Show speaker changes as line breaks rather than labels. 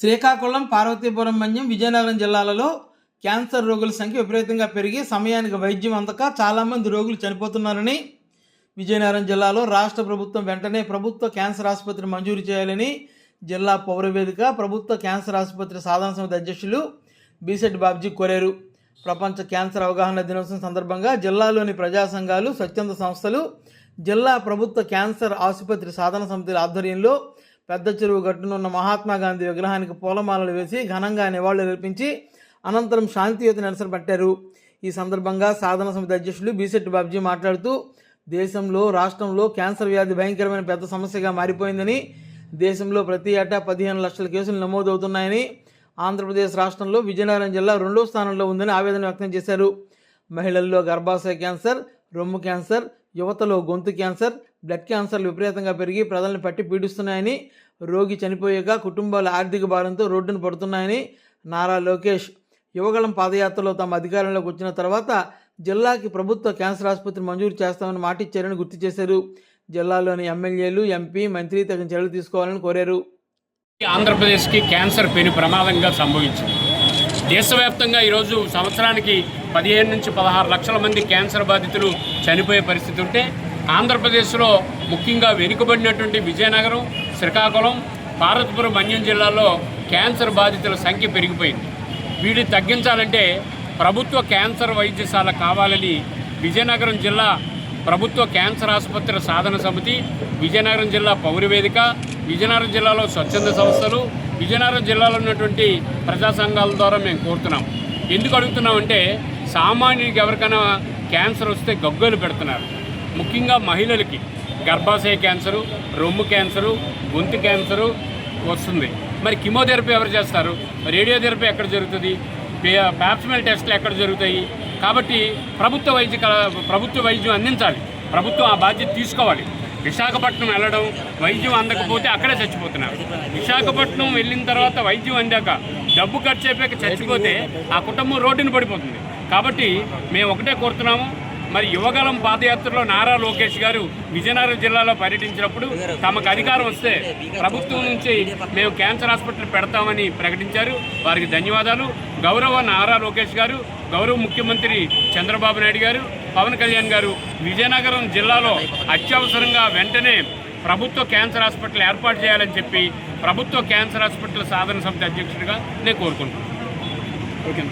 శ్రీకాకుళం పార్వతీపురం మన్యం విజయనగరం జిల్లాలలో క్యాన్సర్ రోగుల సంఖ్య విపరీతంగా పెరిగి సమయానికి వైద్యం అందక చాలామంది రోగులు చనిపోతున్నారని విజయనగరం జిల్లాలో రాష్ట్ర ప్రభుత్వం వెంటనే ప్రభుత్వ క్యాన్సర్ ఆసుపత్రి మంజూరు చేయాలని జిల్లా పౌరవేదిక ప్రభుత్వ క్యాన్సర్ ఆసుపత్రి సాధారణ సమితి అధ్యక్షులు బీసెట్ బాబ్జీ కోరారు. ప్రపంచ క్యాన్సర్ అవగాహన దినోత్సవం సందర్భంగా జిల్లాలోని ప్రజా సంఘాలు స్వచ్ఛంద సంస్థలు జిల్లా ప్రభుత్వ క్యాన్సర్ ఆసుపత్రి సాధన సమితి ఆధ్వర్యంలో పెద్ద చెరువు గట్టునున్న మహాత్మా గాంధీ విగ్రహానికి పూలమాలలు వేసి ఘనంగా నివాళులు అర్పించి అనంతరం శాంతియుత నిరసన పట్టారు. ఈ సందర్భంగా సాధన సమితి అధ్యక్షులు బీసెట్టి బాబ్జీ మాట్లాడుతూ దేశంలో రాష్ట్రంలో క్యాన్సర్ వ్యాధి భయంకరమైన పెద్ద సమస్యగా మారిపోయిందని దేశంలో ప్రతి ఏటా పదిహేను లక్షల కేసులు నమోదవుతున్నాయని ఆంధ్రప్రదేశ్ రాష్ట్రంలో విజయనగరం జిల్లా రెండో స్థానంలో ఉందని ఆవేదన వ్యక్తం చేశారు. మహిళల్లో గర్భాశయ క్యాన్సర్ రొమ్ము క్యాన్సర్ యువతలో గొంతు క్యాన్సర్ బ్లడ్ క్యాన్సర్లు విపరీతంగా పెరిగి ప్రజలను పట్టి పీడిస్తున్నాయని రోగి చనిపోయాక కుటుంబాల ఆర్థిక భారంతో రోడ్డున పడుతున్నాయని నారా లోకేష్. యువగళం పాదయాత్రలో తమ అధికారంలోకి వచ్చిన తర్వాత జిల్లాకి ప్రభుత్వ క్యాన్సర్ ఆసుపత్రి మంజూరు చేస్తామని మాటిచ్చారని గుర్తు చేశారు. జిల్లాలోని ఎమ్మెల్యేలు ఎంపీ మంత్రి తగిన చర్యలు తీసుకోవాలని కోరారు.
ఆంధ్రప్రదేశ్కి క్యాన్సర్ పెను ప్రమాదంగా సంభవించింది. దేశవ్యాప్తంగా ఈరోజు సంవత్సరానికి పదిహేను నుంచి పదహారు లక్షల మంది క్యాన్సర్ బాధితులు చనిపోయే పరిస్థితి ఉంటే ఆంధ్రప్రదేశ్లో ముఖ్యంగా వెనుకబడినటువంటి విజయనగరం శ్రీకాకుళం పార్వతీపురం మన్యం జిల్లాలో క్యాన్సర్ బాధితుల సంఖ్య పెరిగిపోయింది. వీటిని తగ్గించాలంటే ప్రభుత్వ క్యాన్సర్ వైద్యశాల కావాలని విజయనగరం జిల్లా ప్రభుత్వ క్యాన్సర్ ఆసుపత్రి సాధన సమితి విజయనగరం జిల్లా పౌర వేదిక విజయనగరం జిల్లాలో స్వచ్ఛంద సంస్థలు విజయనగరం జిల్లాలో ఉన్నటువంటి ప్రజా సంఘాల ద్వారా మేము కోరుతున్నాం. ఎందుకు అడుగుతున్నామంటే సామాన్యుడికి ఎవరికైనా క్యాన్సర్ వస్తే గగ్గోలు పెడుతున్నారు. ముఖ్యంగా మహిళలకి గర్భాశయ క్యాన్సరు రొమ్ము క్యాన్సరు గొంతు క్యాన్సరు వస్తుంది. మరి కిమోథెరపీ ఎవరు చేస్తారు? రేడియోథెరపీ ఎక్కడ జరుగుతుంది? పే- ప్యాప్స్మెల్ టెస్ట్లు ఎక్కడ జరుగుతాయి? కాబట్టి ప్రభుత్వ వైద్య కళ- ప్రభుత్వ వైద్యం అందించాలి. ప్రభుత్వం ఆ బాధ్యత తీసుకోవాలి. విశాఖపట్నం వెళ్ళడం వైద్యం అందకపోతే అక్కడే చచ్చిపోతున్నారు. విశాఖపట్నం వెళ్ళిన తర్వాత వైద్యం అందాక డబ్బు ఖర్చు అయిపోయాక చచ్చిపోతే ఆ కుటుంబం రోడ్డున పడిపోతుంది. కాబట్టి మేము ఒకటే కోరుతున్నాము మరి యువగలం పాదయాత్రలో నారా లోకేష్ గారు విజయనగరం జిల్లాలో పర్యటించినప్పుడు తమకు అధికారం వస్తే ప్రభుత్వం నుంచి మేము క్యాన్సర్ హాస్పిటల్ పెడతామని ప్రకటించారు. వారికి ధన్యవాదాలు. గౌరవ నారా లోకేష్ గారు గౌరవ ముఖ్యమంత్రి చంద్రబాబు నాయుడు గారు పవన్ కళ్యాణ్ గారు విజయనగరం జిల్లాలో అత్యవసరంగా వెంటనే ప్రభుత్వ క్యాన్సర్ హాస్పిటల్ ఏర్పాటు చేయాలని చెప్పి ప్రభుత్వ క్యాన్సర్ హాస్పిటల్ సాధన సమితి అధ్యక్షుడిగా నేను కోరుకుంటున్నాను.
ఓకే